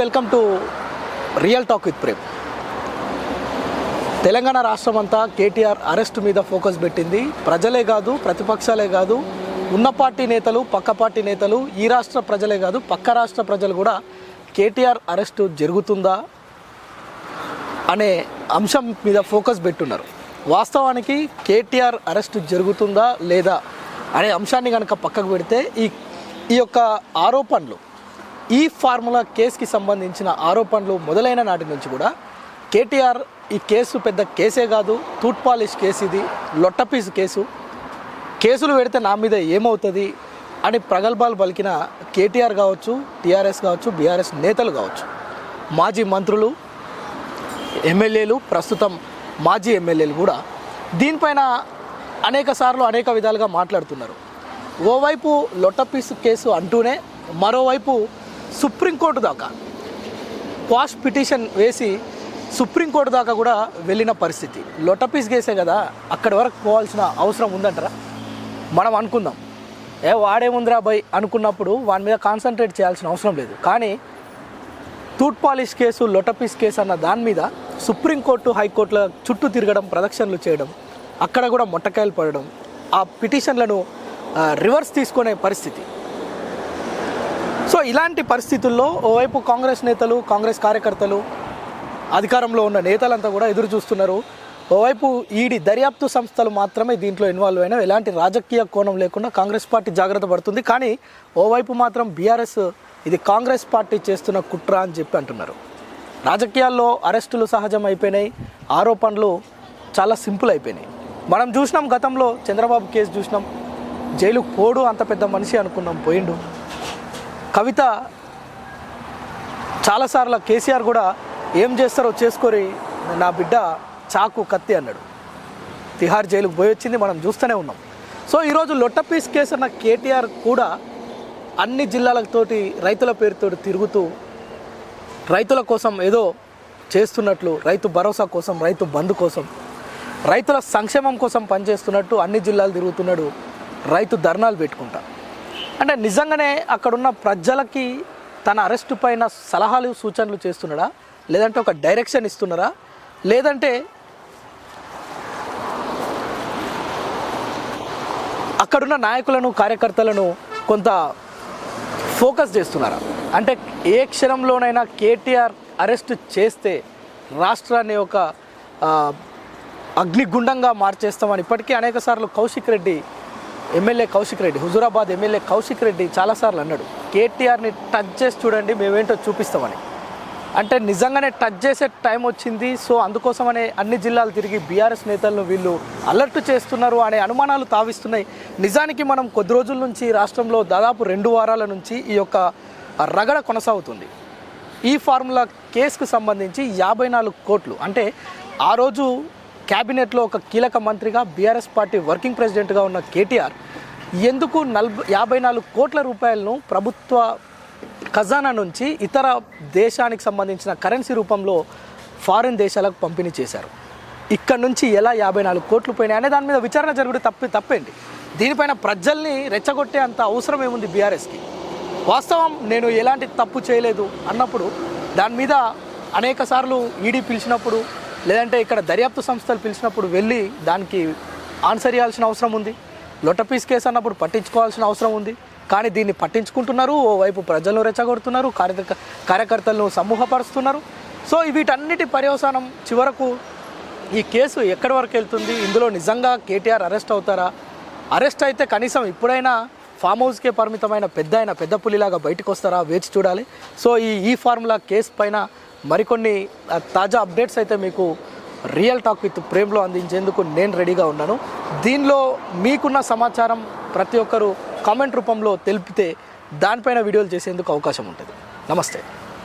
Welcome to real talk with Prem. Telangana రాష్ట్రం అంతా KTR arrest మీద ఫోకస్ పెట్టింది. ప్రజలే కాదు ప్రతిపక్షాలే కాదు ఉన్న పార్టీ నేతలు పక్క పార్టీ నేతలు ఈ రాష్ట్ర ప్రజలే కాదు పక్క రాష్ట్ర ప్రజలు కూడా కేటీఆర్ అరెస్ట్ జరుగుతుందా అనే అంశం మీద ఫోకస్ పెట్టున్నారు. వాస్తవానికి కేటీఆర్ అరెస్ట్ జరుగుతుందా లేదా అనే అంశాన్ని కనుక పక్కకు పెడితే ఈ ఈ యొక్క ఆరోపణలు ఈ ఫార్ములా కేసుకి సంబంధించిన ఆరోపణలు మొదలైన నాటి నుంచి కూడా కేటీఆర్ ఈ కేసు పెద్ద కేసే కాదు తూట్ పాలిష్ కేసు ఇది లొట్టపీసు కేసు. కేసులు పెడితే నా మీద ఏమవుతుంది అని ప్రగల్భాలు పలికిన కేటీఆర్ కావచ్చు టీఆర్ఎస్ కావచ్చు బీఆర్ఎస్ నేతలు కావచ్చు. మాజీ మంత్రులు ఎమ్మెల్యేలు ప్రస్తుతం మాజీ ఎమ్మెల్యేలు కూడా దీనిపైన అనేక సార్లు అనేక విధాలుగా మాట్లాడుతున్నారు. ఓవైపు లొట్టపీసు కేసు అంటూనే మరోవైపు సుప్రీంకోర్టు దాకా. క్వాష్ పిటిషన్ వేసి సుప్రీంకోర్టు దాకా కూడా వెళ్ళిన పరిస్థితి. లొటపీస్ కేసే కదా అక్కడి వరకు పోవాల్సిన అవసరం ఉందంటారా? మనం అనుకుందాం. ఏ వాడేముందిరా బై అనుకున్నప్పుడు వాని మీద కాన్సన్ట్రేట్ చేయాల్సిన అవసరం లేదు. కానీ తూట్ పాలిష్ కేసు లొటపీస్ కేసు అన్న దాని మీద సుప్రీంకోర్టు హైకోర్టుల చుట్టూ తిరగడం ప్రదక్షిణలు చేయడం అక్కడ కూడా మొట్టకాయలు పడడం ఆ పిటిషన్లను రివర్స్ తీసుకునే పరిస్థితి. సో ఇలాంటి పరిస్థితుల్లో ఓవైపు కాంగ్రెస్ నేతలు కాంగ్రెస్ కార్యకర్తలు అధికారంలో ఉన్న నేతలంతా కూడా ఎదురు చూస్తున్నారు. ఓవైపు ఈడీ దర్యాప్తు సంస్థలు మాత్రమే దీంట్లో ఇన్వాల్వ్ అయినా ఎలాంటి రాజకీయ కోణం లేకుండా కాంగ్రెస్ పార్టీ జాగ్రత్త పడుతుంది. కానీ ఓవైపు మాత్రం బీఆర్ఎస్ ఇది కాంగ్రెస్ పార్టీ చేస్తున్న కుట్ర అని చెప్పి అంటున్నారు. రాజకీయాల్లో అరెస్టులు సహజం అయిపోయినాయి. ఆరోపణలు చాలా సింపుల్ అయిపోయినాయి. మనం చూసినాం గతంలో చంద్రబాబు కేసు చూసినాం. జైలు పోడు అంత పెద్ద మనిషి అనుకున్నాం పోయిండు. కవిత చాలాసార్లు కేసీఆర్ కూడా ఏం చేస్తారో చేసుకొని నా బిడ్డ చాకు కత్తి అన్నాడు. తిహార్ జైలుకు పోయి వచ్చింది మనం చూస్తూనే ఉన్నాం. సో ఈరోజు లొట్టపీస్ కేసు అన్న కేటీఆర్ కూడా అన్ని జిల్లాలతోటి రైతుల పేరుతో తిరుగుతూ రైతుల కోసం ఏదో చేస్తున్నట్లు రైతు భరోసా కోసం రైతు బంధు కోసం రైతుల సంక్షేమం కోసం పనిచేస్తున్నట్టు అన్ని జిల్లాలు తిరుగుతున్నాడు రైతు ధర్నాలు పెట్టుకుంటా. అంటే నిజంగానే అక్కడున్న ప్రజలకి తన అరెస్టు పైన సలహాలు సూచనలు చేస్తున్నాడా? లేదంటే ఒక డైరెక్షన్ ఇస్తున్నారా? లేదంటే అక్కడున్న నాయకులను కార్యకర్తలను కొంత ఫోకస్ చేస్తున్నారా? అంటే ఏ క్షణంలోనైనా కేటీఆర్ అరెస్ట్ చేస్తే రాష్ట్రాన్ని ఒక అగ్నిగుండంగా మార్చేస్తామని ఇప్పటికీ అనేక సార్లు కౌశిక్ రెడ్డి ఎమ్మెల్యే కౌశిక్ రెడ్డి హుజూరాబాద్ ఎమ్మెల్యే కౌశిక్ రెడ్డి చాలాసార్లు అన్నాడు కేటీఆర్ని టచ్ చేసి చూడండి మేమేంటో చూపిస్తామని. అంటే నిజంగానే టచ్ చేసే టైం వచ్చింది సో అందుకోసమనే అన్ని జిల్లాలు తిరిగి బీఆర్ఎస్ నేతలను వీళ్ళు అలర్ట్ చేస్తున్నారు అనే అనుమానాలు తావిస్తున్నాయి. నిజానికి మనం కొద్ది రోజుల నుంచి రాష్ట్రంలో దాదాపు రెండు వారాల నుంచి ఈ యొక్క రగడ కొనసాగుతుంది. ఈ ఫార్ములా కేసుకు సంబంధించి యాభై నాలుగు కోట్లు అంటే ఆ రోజు క్యాబినెట్లో ఒక కీలక మంత్రిగా బీఆర్ఎస్ పార్టీ వర్కింగ్ ప్రెసిడెంట్గా ఉన్న కేటీఆర్ ఎందుకు నలభై యాభై నాలుగు కోట్ల రూపాయలను ప్రభుత్వ ఖజానా నుంచి ఇతర దేశానికి సంబంధించిన కరెన్సీ రూపంలో ఫారిన్ దేశాలకు పంపిణీ చేశారు. ఇక్కడ నుంచి ఎలా యాభై నాలుగు కోట్లు పోయినాయి అనే దాని మీద విచారణ జరుగుడు తప్పి తప్పేంటి? దీనిపైన ప్రజల్ని రెచ్చగొట్టే అంత అవసరం ఏముంది బీఆర్ఎస్కి? వాస్తవం నేను ఎలాంటి తప్పు చేయలేదు అన్నప్పుడు దాని మీద అనేక సార్లు ఈడీ పిలిచినప్పుడు లేదంటే ఇక్కడ దర్యాప్తు సంస్థలు పిలిచినప్పుడు వెళ్ళి దానికి ఆన్సర్ ఇవ్వాల్సిన అవసరం ఉంది. లొటపీస్ కేసు అన్నప్పుడు పట్టించుకోవాల్సిన అవసరం ఉంది. కానీ దీన్ని పట్టించుకుంటున్నారు. ఓవైపు ప్రజలను రెచ్చగొడుతున్నారు. కార్య కార్యకర్తలను సమూహపరుస్తున్నారు. సో వీటన్నిటి పర్యవసానం చివరకు ఈ కేసు ఎక్కడి వరకు వెళ్తుంది? ఇందులో నిజంగా కేటీఆర్ అరెస్ట్ అవుతారా? అరెస్ట్ అయితే కనీసం ఇప్పుడైనా ఫామ్ హౌస్కే పరిమితమైన పెద్ద అయిన పెద్ద పులిలాగా బయటకు వస్తారా వేచి చూడాలి. సో ఈ ఈ ఫార్ములా కేసు పైన మరికొన్ని తాజా అప్డేట్స్ అయితే మీకు రియల్ టాక్ విత్ ప్రేమ్లో అందించేందుకు నేను రెడీగా ఉన్నాను. దీనిలో మీకున్న సమాచారం ప్రతి ఒక్కరూ కామెంట్ రూపంలో తెలిపితే దానిపైన వీడియోలు చేసేందుకు అవకాశం ఉంటుంది. నమస్తే.